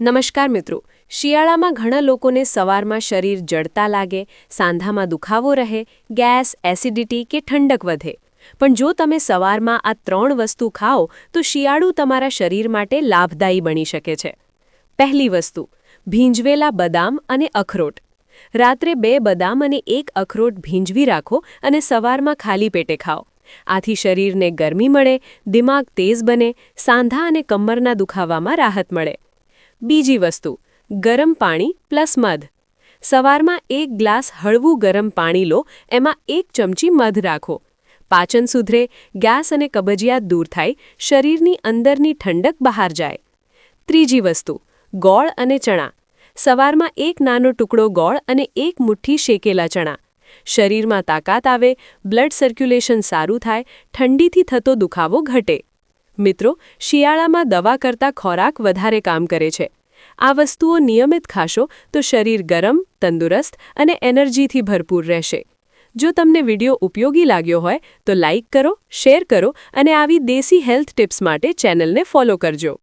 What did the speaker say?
નમસ્કાર મિત્રો, શિયાળામાં ઘણા લોકોને સવારમાં શરીર જડતા લાગે, સાંધામાં દુખાવો રહે, ગેસ, એસિડિટી કે ઠંડક વધે. પણ જો તમે સવારમાં આ ત્રણ વસ્તુ ખાઓ, તો શિયાળું તમારા શરીર માટે લાભદાયી બની શકે છે. પહેલી વસ્તુ, ભીંજવેલા બદામ અને અખરોટ. રાત્રે બે બદામ અને એક અખરોટ ભીંજવી રાખો અને સવારમાં ખાલી પેટે ખાઓ. આથી શરીરને ગરમી મળે, દિમાગ તેજ બને, સાંધા અને કમરના દુખાવામાં રાહત મળે. બીજી વસ્તુ, ગરમ પાણી પ્લસ મધ. સવારમાં એક ગ્લાસ હળવું ગરમ પાણી લો, એમાં એક ચમચી મધ રાખો. પાચન સુધરે, ગેસ અને કબજિયાત દૂર થાય, શરીરની અંદરની ઠંડક બહાર જાય. ત્રીજી વસ્તુ, ગોળ અને ચણા. સવારમાં એક નાનો ટુકડો ગોળ અને એક મુઠ્ઠી શેકેલા ચણા. શરીરમાં તાકાત આવે, બ્લડ સર્ક્યુલેશન સારું થાય, ઠંડીથી થતો દુખાવો ઘટે. મિત્રો, શિયાળામાં દવા કરતા ખોરાક વધારે કામ કરે છે. આ વસ્તુઓ નિયમિત ખાશો તો શરીર ગરમ, તંદુરસ્ત અને એનર્જીથી ભરપૂર રહેશે. જો તમને વિડિયો ઉપયોગી લાગ્યો હોય તો લાઇક કરો, શેર કરો અને આવી દેશી હેલ્થ ટિપ્સ માટે ચેનલને ફોલો કરજો.